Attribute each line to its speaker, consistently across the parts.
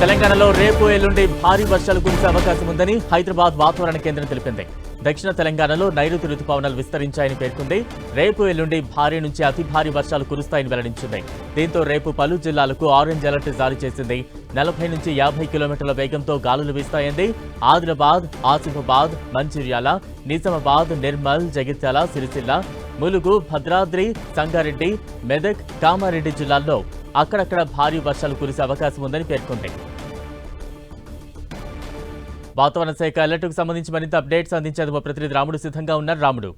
Speaker 1: తెలంగాణలో రేపు ఎల్లుండి భారీ వర్షాలు కురిసే అవకాశం ఉందని హైదరాబాద్ వాతావరణ కేంద్రం తెలిపింది దక్షిణ తెలంగాణలో నైరుతి రుతుపవనాలు విస్తరించాయని పేర్కొంది రేపు ఎల్లుండి భారీ నుంచి అతి భారీ వర్షాలు కురుస్తాయని వెల్లడించింది దీంతో రేపు పలు జిల్లాలకు ఆరెంజ్ అలర్ట్ జారీ చేసింది నలభై నుంచి యాభై కిలోమీటర్ల వేగంతో గాలులు వీస్తాయంది ఆదిలాబాద్ ఆసిఫాబాద్ మంచిర్యాల నిజామాబాద్ నిర్మల్ జగిత్యాల సిరిసిల్ల ములుగు భద్రాద్రి సంగారెడ్డి మెదక్ కామారెడ్డి జిల్లాల్లో అక్కడక్కడ భారీ వర్షాలు కురిసే అవకాశం ఉందని పేర్కొంది వాతావరణ శాఖ అలర్ట్కు సంబంధించి మరింత అప్డేట్స్ అందించేందుకు మా ప్రతినిధి రాముడు సిద్ధంగా ఉన్నారు రాముడు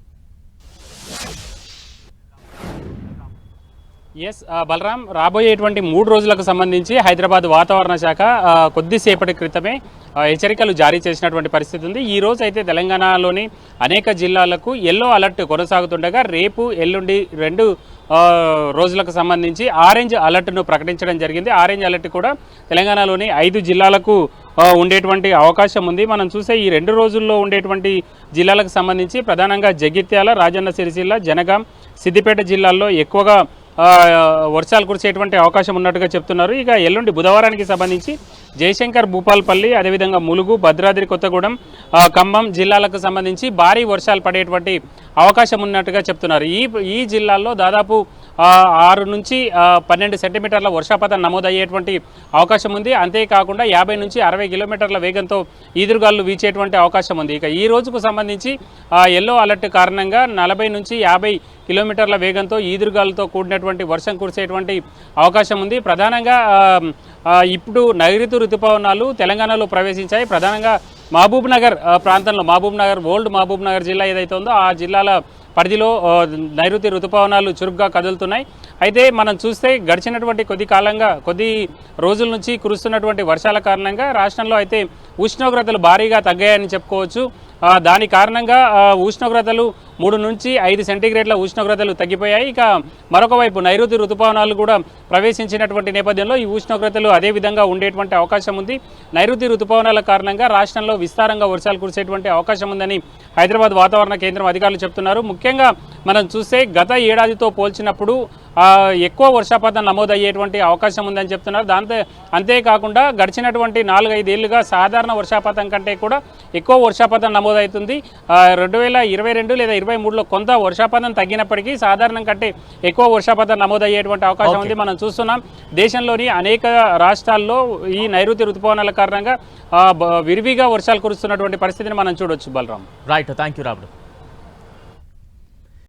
Speaker 2: ఎస్ బలరాం రాబోయేటువంటి మూడు రోజులకు సంబంధించి హైదరాబాద్ వాతావరణ శాఖ కొద్దిసేపటి క్రితమే హెచ్చరికలు జారీ చేసినటువంటి పరిస్థితి ఉంది ఈ రోజు అయితే తెలంగాణలోని అనేక జిల్లాలకు ఎల్లో అలర్ట్ కొనసాగుతుండగా రేపు ఎల్లుండి రెండు రోజులకు సంబంధించి ఆరెంజ్ అలర్ట్ను ప్రకటించడం జరిగింది ఆరెంజ్ అలర్ట్ కూడా తెలంగాణలోని ఐదు జిల్లాలకు ఉండేటువంటి అవకాశం ఉంది మనం చూసే ఈ రెండు రోజుల్లో ఉండేటువంటి జిల్లాలకు సంబంధించి ప్రధానంగా జగిత్యాల రాజన్న సిరిసిల్ల జనగాం సిద్దిపేట జిల్లాల్లో ఎక్కువగా వర్షాలు కురిసేటువంటి అవకాశం ఉన్నట్టుగా చెప్తున్నారు ఇక ఎల్లుండి బుధవారానికి సంబంధించి జయశంకర్ భూపాల్పల్లి అదేవిధంగా ములుగు భద్రాద్రి కొత్తగూడెం ఖమ్మం జిల్లాలకు సంబంధించి భారీ వర్షాలు పడేటువంటి అవకాశం ఉన్నట్టుగా చెప్తున్నారు ఈ ఈ జిల్లాల్లో దాదాపు ఆరు నుంచి పన్నెండు సెంటీమీటర్ల వర్షాపాతం నమోదయ్యేటువంటి అవకాశం ఉంది అంతేకాకుండా యాభై నుంచి అరవై కిలోమీటర్ల వేగంతో ఈదురుగాలు వీచేటువంటి అవకాశం ఉంది ఇక ఈ రోజుకు సంబంధించి ఎల్లో అలర్ట్ కారణంగా నలభై నుంచి యాభై కిలోమీటర్ల వేగంతో ఈదురుగాలతో కూడినటువంటి వర్షం కురిసేటువంటి అవకాశం ఉంది ప్రధానంగా ఇప్పుడు నైరుతు రుతుపవనాలు తెలంగాణలో ప్రవేశించాయి ప్రధానంగా మహబూబ్ నగర్ ప్రాంతంలో Mahabubnagar old Mahabubnagar జిల్లా ఏదైతే ఉందో ఆ జిల్లాల పరిధిలో నైరుతి రుతుపవనాలు చురుగ్గా కదులుతున్నాయి అయితే మనం చూస్తే గడిచినటువంటి కొద్ది కాలంగా కొద్ది రోజుల నుంచి కురుస్తున్నటువంటి వర్షాల కారణంగా రాష్ట్రంలో అయితే ఉష్ణోగ్రతలు భారీగా తగ్గాయని చెప్పుకోవచ్చు దాని కారణంగా ఉష్ణోగ్రతలు మూడు నుంచి ఐదు సెంటీగ్రేడ్ల ఉష్ణోగ్రతలు తగ్గిపోయాయి ఇక మరొక వైపు నైరుతి రుతుపవనాలు కూడా ప్రవేశించినటువంటి నేపథ్యంలో ఈ ఉష్ణోగ్రతలు అదేవిధంగా ఉండేటువంటి అవకాశం ఉంది నైరుతి రుతుపవనాల కారణంగా రాష్ట్రంలో విస్తారంగా వర్షాలు కురిసేటువంటి అవకాశం ఉందని హైదరాబాద్ వాతావరణ కేంద్రం అధికారులు చెప్తున్నారు ముఖ్యంగా మనం చూస్తే గత ఏడాదితో పోల్చినప్పుడు ఎక్కువ వర్షపాతం నమోదయ్యేటువంటి అవకాశం ఉందని చెప్తున్నారు దాంతో అంతేకాకుండా గడిచినటువంటి నాలుగైదేళ్లుగా సాధారణ వర్షపాతం కంటే కూడా ఎక్కువ వర్షపాతం నమోదవుతుంది రెండు వేల ఇరవై రెండు లేదా ఇరవై మూడులో కొంత వర్షపాతం తగ్గినప్పటికీ సాధారణం కంటే ఎక్కువ వర్షపాతం నమోదయ్యేటువంటి అవకాశం ఉంది మనం చూస్తున్నాం దేశంలోని అనేక రాష్ట్రాల్లో ఈ నైరుతి రుతుపవనాల కారణంగా విరివిగా వర్షాలు కురుస్తున్నటువంటి పరిస్థితిని మనం చూడొచ్చు బలరాం
Speaker 1: రైట్ థ్యాంక్ యూ